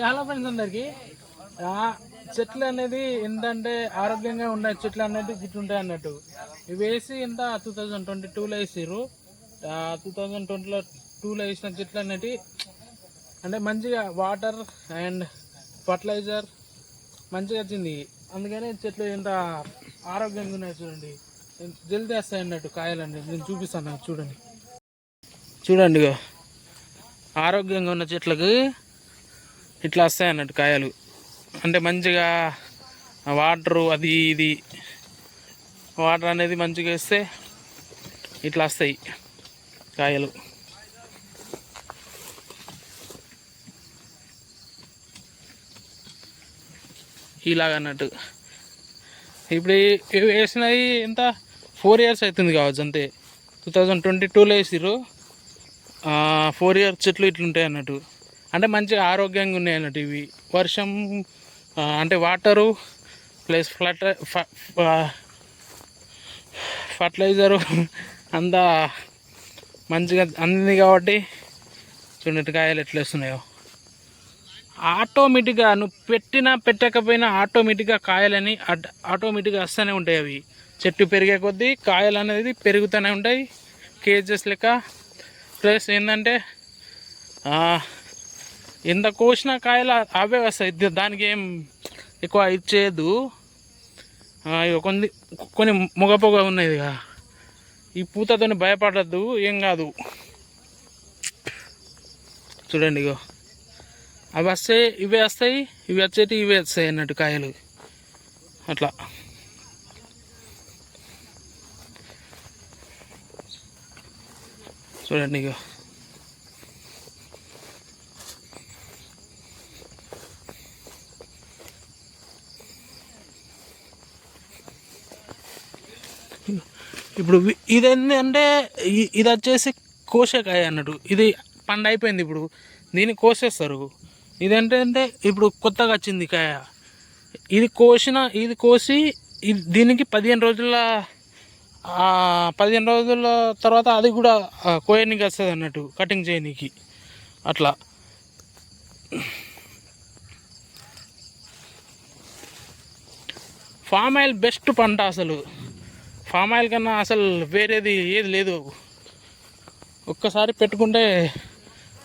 Hello friends అందరికి. చెట్లు అనేది ఏంటంటే ఆరోగ్యంగా ఉన్నాయి చెట్లు అనేది గిట్లుంటాయి అన్నట్టు. ఇవి వేసి ఇంత టూ థౌజండ్ ట్వంటీ టూలో వేసారు టూ థౌజండ్ ట్వంటీలో టూలో వేసిన చెట్లు అనేవి అంటే మంచిగా వాటర్ అండ్ ఫర్టిలైజర్ మంచిగా వచ్చింది. అందుకనే చెట్లు ఎంత ఆరోగ్యంగా ఉన్నాయి చూడండి. జల్దీ వస్తాయి అన్నట్టు కాయలండి నేను చూపిస్తాను చూడండి. చూడండి ఆరోగ్యంగా ఉన్న చెట్లకి ఇట్లా వస్తాయి అన్నట్టు కాయలు. అంటే మంచిగా వాటరు అది ఇది వాటర్ అనేది మంచిగా వేస్తే ఇట్లా వస్తాయి కాయలు. ఇలాగ అన్నట్టు. ఇప్పుడు ఇవి వేసినవి ఎంత? ఫోర్ ఇయర్స్ అవుతుంది కావచ్చు అంతే. టూ థౌజండ్ ట్వంటీ టూలో వేసిర్రు. ఫోర్ ఇయర్స్ చెట్లు ఇట్లుంటాయి అన్నట్టు. అంటే మంచిగా ఆరోగ్యంగా ఉన్నాయి అన్నట్టు ఇవి. వర్షం అంటే వాటరు ప్లస్ ఫ్లట ఫర్టిలైజరు అంతా మంచిగా అందింది కాబట్టి చూడండి కాయలు ఎట్లా వస్తున్నాయో. ఆటోమేటిక్గా నువ్వు పెట్టినా పెట్టకపోయినా ఆటోమేటిక్గా కాయలని ఆటోమేటిక్గా వస్తూనే ఉంటాయి అవి. చెట్టు పెరిగే కొద్దీ కాయలు అనేది పెరుగుతూనే ఉంటాయి. కేజెస్ లెక్క. ప్లస్ ఏంటంటే ఎంత కోసిన కాయలు అవే వస్తాయి. దానికి ఏం ఎక్కువ ఇచ్చేది కొన్ని కొన్ని మొగ పొగ ఉన్నాయి ఇక. ఈ పూతతోని భయపడద్దు ఏం కాదు. చూడండి ఇగో. అవి వస్తాయి ఇవే వస్తాయి ఇవి వచ్చేటి ఇవే వస్తాయి అన్నట్టు కాయలు. అట్లా. చూడండి ఇగో. ఇప్పుడు ఇది ఏంటంటే ఇది వచ్చేసి కోసేకాయ అన్నట్టు. ఇది పండు అయిపోయింది ఇప్పుడు. దీన్ని కోసేస్తారు. ఇది ఏంటంటే ఇప్పుడు కొత్తగా వచ్చింది కాయ. ఇది కోసిన ఇది కోసి ఇది దీనికి పదిహేను రోజుల పదిహేను రోజుల తర్వాత అది కూడా కోయడానికి వస్తుంది అన్నట్టు కటింగ్ చేయనీకి. అట్లా. ఫామ్ ఆయిల్ బెస్ట్ పంట అసలు. ఫామ్ ఆయిల్ కన్నా అసలు వేరేది ఏది లేదు. ఒక్కసారి పెట్టుకుంటే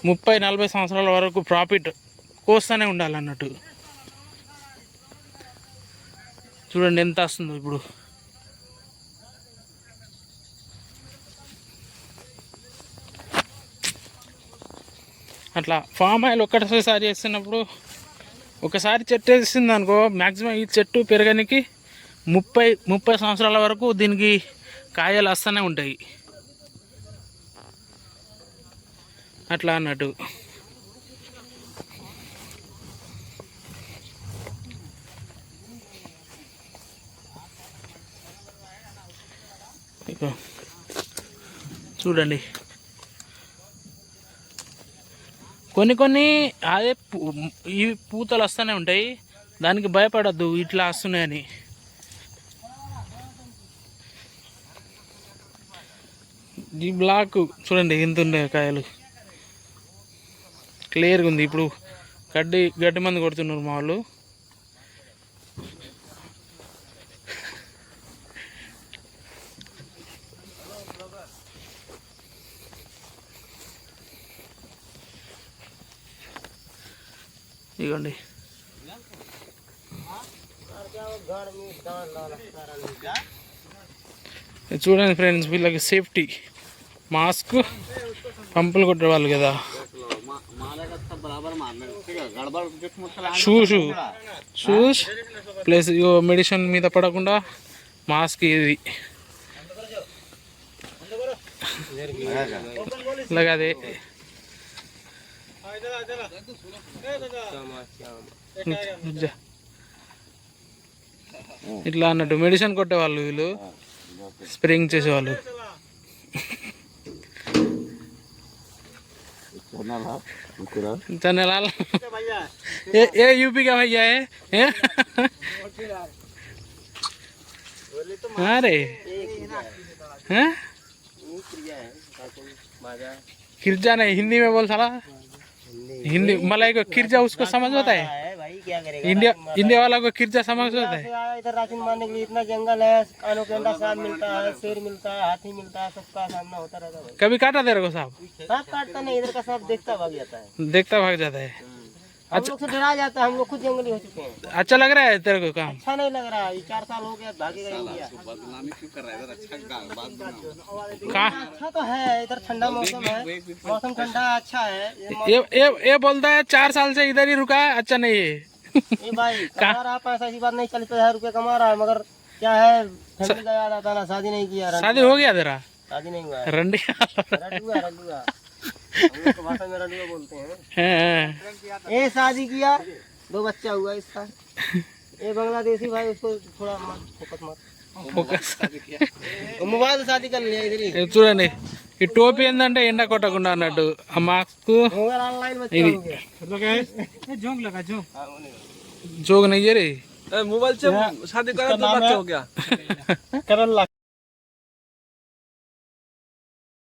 ముప్పై నలభై సంవత్సరాల వరకు ప్రాఫిట్ కోస్తూనే ఉండాలన్నట్టు. చూడండి ఎంత వస్తుందో ఇప్పుడు. అట్లా ఫామ్ ఆయిల్ ఒక్కటేసారి చేస్తున్నప్పుడు ఒకసారి చెట్టు వేసింది అనుకో మ్యాక్సిమం ఈ చెట్టు పెరగనికి ముప్పై ముప్పై సంవత్సరాల వరకు దీనికి కాయలు వస్తూనే ఉంటాయి. అట్లా అన్నట్టు. చూడండి. కొన్ని కొన్ని అదే పూ- ఇవి పూతలు వస్తూనే ఉంటాయి. దానికి భయపడద్దు ఇట్లా వస్తున్నాయని. ఈ బ్లాక్ చూడండి ఎంత ఉన్నాయి కాయలు. క్లియర్గా ఉంది. ఇప్పుడు గడ్డి గడ్డి మంది కొడుతున్నారు మా వాళ్ళు. ఇదిగోండి చూడండి ఫ్రెండ్స్ వీళ్ళకి సేఫ్టీ. మాస్క్ పంపులు కొట్టేవాళ్ళు కదా. Shoes shoes. ప్లస్ మెడిసిన్ మీద పడకుండా మాస్క్ ఇది ఇలాగ అదే. ఇట్లా అన్నట్టు మెడిసిన్ కొట్టేవాళ్ళు వీళ్ళు. స్ప్రేయింగ్ చేసేవాళ్ళు. धन्यवाद। ये ये यूपी का भैया है हैं? अरे। हैं? खिरजा नहीं हिंदी में बोल साला। हिंदी मलाई को खिरजा उसको समझ होता है? क्या करेगा इंडिया इंडिया वाला को किर्जा समझ होता है। इधर राशन मारने के लिए इतना जंगल है कानों के अंदर सांप मिलता है शेर मिलता है हाथी मिलता है सबका सामना होता रहता है कभी काटा तेरे को साहब सांप काटता नहीं इधर का सांप देखता भाग जाता है। देखता भाग जाता है। हम लोग से डरा जाता है हम लोग खुद जंगली हो चुके हैं। अच्छा लग रहा है तेरे को काम? अच्छा नहीं लग रहा है चार साल हो गया भागेगा इंडिया कहाँ अच्छा तो है इधर ठंडा मौसम है। मौसम ठंडा अच्छा है। ये ये ये ये बोलता है चार साल से इधर ही रुका है अच्छा नहीं है। ये भाई कमा रहा पैसा ऐसी बात नहीं चालीस हजार रुपये कमा रहा है मगर क्या है फैमिली का याद आता है ना शादी नहीं किया रन- शादी हो गया तेरा शादी नहीं हुआ है रंडी रडुआ रडुआ हम लोग की भाषा में रडुआ बोलते हैं हाँ, ये शादी किया दो बच्चा हुआ इसका ये बांग्लादेशी भाई उसको थोड़ा मत फोकस मत ఫోకస్ वो मोबाइल से शादी कर लिया इधर ही ఇది చూడండి ఈ టోపీ ఏంటంటే ఎండ కొట్టకుండా అన్నట్టు ఆ మాస్క్ मोबाइल ऑनलाइन बच्चा ఇది हो गया जोंग लगा जोंग हाँ, वो नहीं। जोग नहीं है रे मोबाइल से शादी करा तो बच्चा हो गया करन लग